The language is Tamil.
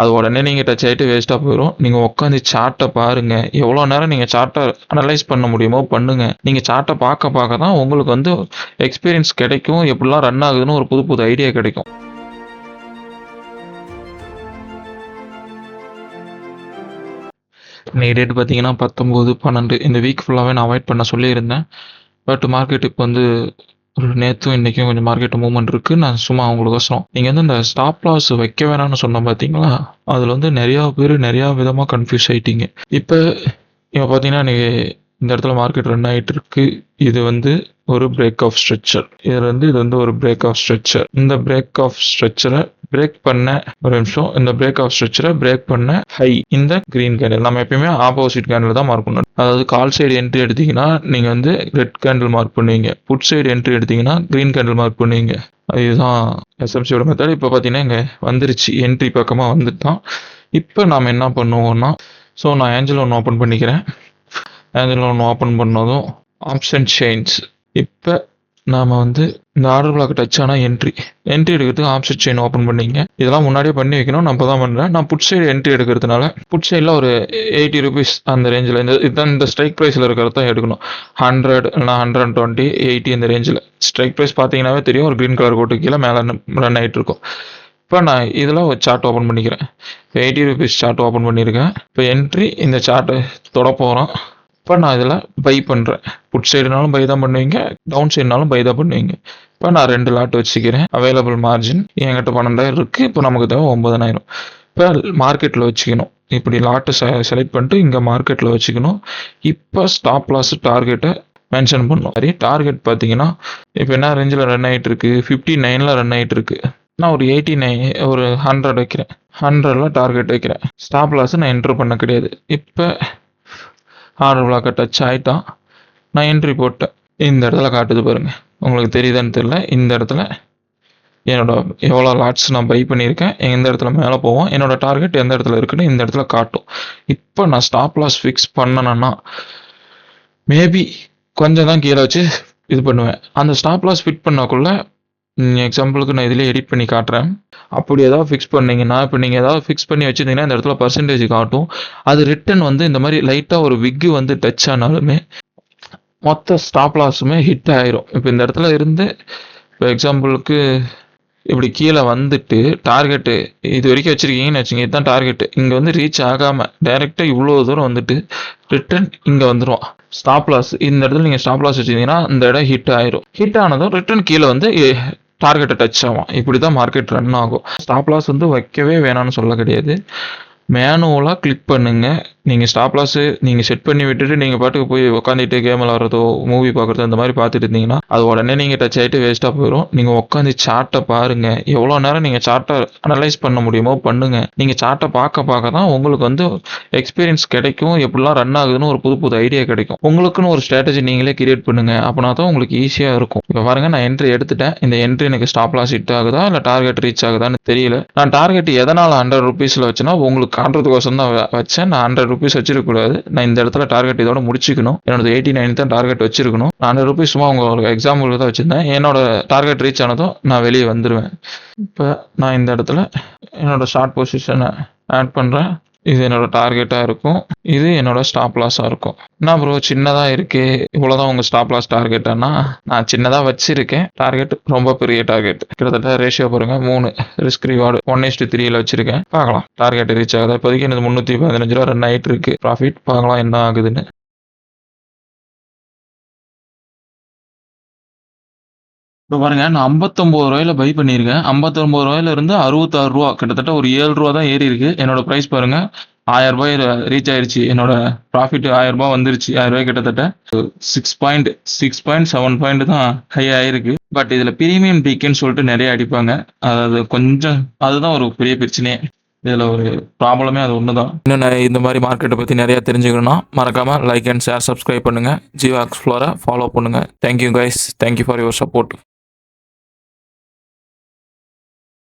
அது உடனே நீங்கள் டச் ஆகிட்டு வேஸ்ட்டாக போயிடும் நீங்கள் உட்காந்து சார்ட்டை பாருங்கள் எவ்வளோ நேரம் நீங்கள் சார்ட்டை அனலைஸ் பண்ண முடியுமோ பண்ணுங்கள் நீங்கள் சார்ட்டை பார்க்க பார்க்க தான் உங்களுக்கு வந்து எக்ஸ்பீரியன்ஸ் கிடைக்கும். எப்படிலாம் ரன் ஆகுதுன்னு ஒரு புது புது ஐடியா கிடைக்கும். இன்னைக்கு டேட் பார்த்தீங்கன்னா பத்தொம்போது பன்னெண்டு. இந்த வீக் ஃபுல்லாகவே நான் அவாய்ட் பண்ண சொல்லியிருந்தேன். பட் மார்க்கெட் இப்போ வந்து ஒரு நேற்றும் இன்றைக்கும் கொஞ்சம் மார்க்கெட் மூவ்மெண்ட் இருக்குது நான் சும்மா அவங்களுக்கோசரம் நீங்கள் வந்து இந்த ஸ்டாப் லாஸ் வைக்க வேணாம்னு சொன்னோம் பார்த்தீங்களா அதில் வந்து நிறையா பேர் நிறையா விதமாக கன்ஃபியூஸ் ஆகிட்டீங்க இப்போ இப்போ பார்த்தீங்கன்னா நீங்கள் இந்த இடத்துல மார்க்கெட் ரன் ஆகிட்டு இருக்கு. இது வந்து ஒரு பிரேக் ஆஃப் ஸ்ட்ரக்சர் இதில் வந்து இது வந்து ஒரு பிரேக் ஆஃப் ஸ்ட்ரக்சர் இந்த பிரேக் ஆஃப் ஸ்ட்ரக்சரை பிரேக் பண்ண ஒரு நிமிஷம். இந்த பிரேக் ஆஃப் ஸ்ட்ரக்சரை பிரேக் பண்ண ஹை இந்த கிரீன் கேண்டில் நம்ம எப்பயுமே ஆப்போசிட் கேண்டில் தான் மார்க் பண்ணணும். அதாவது கால் சைடு என்ட்ரி எடுத்தீங்கன்னா நீங்கள் வந்து ரெட் கேண்டில் மார்க் பண்ணுவீங்க. புட் சைடு என்ட்ரி எடுத்தீங்கன்னா கிரீன் கேண்டில் மார்க் பண்ணுவீங்க. இதுதான் எஸ்எம்சியோட மெத்தட் இப்போ பார்த்தீங்கன்னா இங்கே வந்துருச்சு. என்ட்ரி பக்கமாக வந்துட்டான். இப்போ நாம் என்ன பண்ணுவோம்னா ஸோ நான் ஏஞ்சல் ஒன்று ஓப்பன் பண்ணிக்கிறேன். ஏஞ்சல் ஒன்று ஓப்பன் பண்ணதும் ஆப்ஷன் சேஞ்ச் இப்போ நாம் வந்து இந்த ஆர்டர் பிளாக் டச் ஆனால் என்ட்ரி என்ட்ரி எடுக்கிறதுக்கு ஆப்ஷன் செயின் ஓப்பன் பண்ணிங்க. இதெல்லாம் முன்னாடியே பண்ணி வைக்கணும். நான் இப்போ தான் பண்ணுறேன் நான் புட் சைடு என்ட்ரி எடுக்கிறதுனால புட் சைடில் ஒரு எயிட்டி ருபீஸ் அந்த ரேஞ்சில் இந்த இதுதான் இந்த ஸ்ட்ரைக் ப்ரைஸில் இருக்கிறத தான் எடுக்கணும். ஹண்ட்ரட் இல்லைனா ஹண்ட்ரட் டுவெண்ட்டி எயிட்டி இந்த ரேஞ்சில் ஸ்ட்ரைக் ப்ரைஸ் பார்த்தீங்கன்னாவே தெரியும். ஒரு க்ரீன் கலர் கோட்டு கீழே மேலே ரன் ஆகிட்டு இருக்கும். இப்போ நான் இதில் ஒரு சார்ட் ஓப்பன் பண்ணிக்கிறேன். இப்போ எயிட்டி ருபீஸ் சார்ட் ஓப்பன் பண்ணியிருக்கேன். இப்போ என்ட்ரி இந்த சார்ட்டை தொட போகிறோம் இப்போ நான் இதில் பை பண்ணுறேன் புட் சைடுனாலும் பை தான் பண்ணுவீங்க டவுன் சைடுனாலும் பை தான் பண்ணுவீங்க. இப்போ நான் ரெண்டு லாட் வச்சுக்கிறேன் அவைலபிள் மார்ஜின் என்கிட்ட பன்னெண்டாயிரம் இருக்குது இப்போ நமக்கு தேவை ஒம்பதனாயிரம் இப்போ மார்க்கெட்டில் வச்சுக்கணும். இப்படி லாட்டை செ செலக்ட் பண்ணிட்டு இங்கே மார்க்கெட்டில் வச்சுக்கணும். இப்போ ஸ்டாப் லாஸ் டார்கெட்டை மென்ஷன் பண்ணணும். சரி டார்கெட் பார்த்தீங்கன்னா இப்போ என்ன ரேஞ்சில் ரன் ஆகிட்டு இருக்கு? ஃபிஃப்டி நைனில் ரன் ஆகிட்டு இருக்கு. நான் ஒரு எயிட்டி நைன் ஒரு ஹண்ட்ரட் வைக்கிறேன். ஹண்ட்ரடில் டார்கெட் வைக்கிறேன். ஸ்டாப் லாஸ் நான் என்ட்ரு பண்ண கிடையாது. இப்போ ஆர்டர் பிளாக்கை டச் ஆகிட்டான் நான் என்ட்ரி போட்டேன். இந்த இடத்துல காட்டுது பாருங்கள் உங்களுக்கு தெரியுதான்னு தெரியல. இந்த இடத்துல என்னோட எவ்வளோ லாட்ஸ் நான் பை பண்ணியிருக்கேன். எந்த இடத்துல மேலே போவோம் என்னோட டார்கெட் எந்த இடத்துல இருக்குன்னு இந்த இடத்துல காட்டும். இப்போ நான் ஸ்டாப் லாஸ் ஃபிக்ஸ் பண்ணணும்னா மேபி கொஞ்சம் தான் கீழே வச்சு இது பண்ணுவேன். அந்த ஸ்டாப் லாஸ் ஃபிட் பண்ணக்குள்ளே எக்ஸாம்பிளுக்கு நான் இதிலே எடிட் பண்ணி காட்டுறேன். அப்படி ஏதாவது ஃபிக்ஸ் பண்ணிங்கன்னா இப்போ நீங்கள் ஏதாவது ஃபிக்ஸ் பண்ணி வச்சுருந்தீங்கன்னா இந்த இடத்துல பர்சன்டேஜ் காட்டும். அது ரிட்டன் வந்து இந்த மாதிரி லைட்டாக ஒரு விக்கு வந்து டச் ஆனாலுமே மொத்த ஸ்டாப் லாஸுமே ஹிட் ஆயிரும். இப்போ இந்த இடத்துல இருந்து இப்போ எக்ஸாம்பிளுக்கு இப்படி கீழே வந்துட்டு டார்கெட்டு இது வரைக்கும் வச்சுருக்கீங்கன்னு வச்சுங்க இதுதான் டார்கெட்டு இங்கே வந்து ரீச் ஆகாமல் டைரெக்டாக இவ்வளோ தூரம் வந்துட்டு ரிட்டர்ன் இங்கே வந்துடும் ஸ்டாப் லாஸ் இந்த இடத்துல நீங்கள் ஸ்டாப் லாஸ் வச்சுருந்தீங்கன்னா இந்த இடம் ஹிட் ஆயிரும். ஹிட் ஆனதும் ரிட்டன் கீழே வந்து டார்கெட்டை டச் ஆகும் இப்படி தான் மார்க்கெட் ரன் ஆகும். ஸ்டாப் லாஸ் வந்து வைக்கவே வேணாம்னு சொல்ல கிடையாது. மேனுவலாக கிளிக் பண்ணுங்கள் நீங்கள் ஸ்டாப் லாஸு நீங்கள் செட் பண்ணி விட்டுட்டு நீங்கள் பாட்டுக்கு போய் உட்காந்துட்டு கேம் விளாட்றதோ மூவி பார்க்குறதோ அந்த மாதிரி பார்த்துட்டு இருந்தீங்கன்னா அது உடனே நீங்கள் டச் ஆகிட்டு வேஸ்ட்டாக போயிடும் நீங்கள் உட்காந்து சார்ட்டை பாருங்கள் எவ்வளோ நேரம் நீங்கள் சார்ட்டை அனலைஸ் பண்ண முடியுமோ பண்ணுங்கள் நீங்கள் சார்ட்டை பார்க்க பார்க்க தான் உங்களுக்கு வந்து எக்ஸ்பீரியன்ஸ் கிடைக்கும். எப்படிலாம் ரன் ஆகுதுன்னு ஒரு புது புது ஐடியா கிடைக்கும். உங்களுக்குன்னு ஒரு ஸ்ட்ராட்டஜி நீங்களே கிரியேட் பண்ணுங்கள் அப்படின்னா தான் உங்களுக்கு ஈஸியாக இருக்கும். இப்போ பாருங்கள் நான் என்ட்ரி எடுத்துட்டேன். இந்த என்ட்ரி எனக்கு ஸ்டாப் லாஸ் ஹிட் ஆகுதா இல்லை டார்கெட் ரீச் ஆகுதான்னு தெரியல. நான் டார்கெட் எதனால் ஹண்ட்ரட் ருபீஸில் வச்சேன்னா உங்களுக்கு காட்டுறதுக்கோசம் தான் வச்சேன். நான் ஹண்ட்ரட் ருபீஸ் வச்சிருக்கக்கூடாது. நான் இந்த இடத்துல டார்கெட் இதோட முடிச்சிக்கணும். என்னோட எயிட்டி நைன் தான் டார்கெட் வச்சிருக்கணும். நானூறு ஹண்ட்ரட் ருபீஸ் சும்மா உங்களுக்கு எக்ஸாம்பிளுக்கு தான் வச்சிருந்தேன். என்னோட டார்கெட் ரீச் ஆனதும் நான் வெளியே வந்துடுவேன் இப்போ நான் இந்த இடத்துல என்னோட ஷார்ட் பொசிஷனை ஆட் பண்ணுறேன் இது என்னோட டார்கெட்டாக இருக்கும். இது என்னோட ஸ்டாப் லாஸாக இருக்கும். நான் ப்ரோ சின்னதாக இருக்கே. இவ்வளோதான் உங்கள் ஸ்டாப் லாஸ் டார்கெட்டானா நான் சின்னதாக வச்சிருக்கேன். டார்கெட் ரொம்ப பெரிய டார்கெட் கிட்டத்தட்ட ரேஷியோ பாருங்க மூணு. ரிஸ்க் ரிவார்டு ஒன் இஸ்டு த்ரீல வச்சிருக்கேன். பார்க்கலாம். டார்கெட் ரீச் ஆகுதா? இப்போதைக்கு எனக்கு முந்நூற்றி பதினஞ்சு ரூபா ரன் ஆகிட்டு இருக்கு. ப்ராஃபிட் பார்க்கலாம் என்ன ஆகுதுன்னு. இப்போ பாருங்க நான் ஐம்பத்தொம்பது ரூபாயில பை பண்ணியிருக்கேன். ஐம்பத்தொம்பது ரூபாயில இருந்து அறுபத்தாறு ரூபா கிட்டத்தட்ட ஒரு ஏழு ரூபா தான் ஏறி இருக்கு. என்னோட ப்ரைஸ் பாருங்க ஆயிரம் ரூபாய் ரீச் ஆயிருச்சு. என்னோட ப்ராஃபிட் ஆயிரம் ரூபாய் வந்துருச்சு. ஆயிரம் ரூபாய் கிட்டத்தட்ட six point six point seven point தான் ஹை ஆயிருக்கு. பட் இதுல பிரீமியம் பீக்குன்னு சொல்லிட்டு நிறைய அடிப்பாங்க. அதாவது கொஞ்சம் அதுதான் ஒரு பெரிய பிரச்சனையே. இதுல ஒரு ப்ராப்ளமே அது ஒண்ணுதான் இன்னும் இந்த மாதிரி மார்க்கெட்டை பத்தி நிறைய தெரிஞ்சுக்கணும்னா மறக்காம லைக் அண்ட் ஷேர் சப்ஸ்கிரைப் பண்ணுங்க. ஜியோ எக்ஸ்ப்ளோரை ஃபாலோ பண்ணுங்க. Thank you guys thank you for your support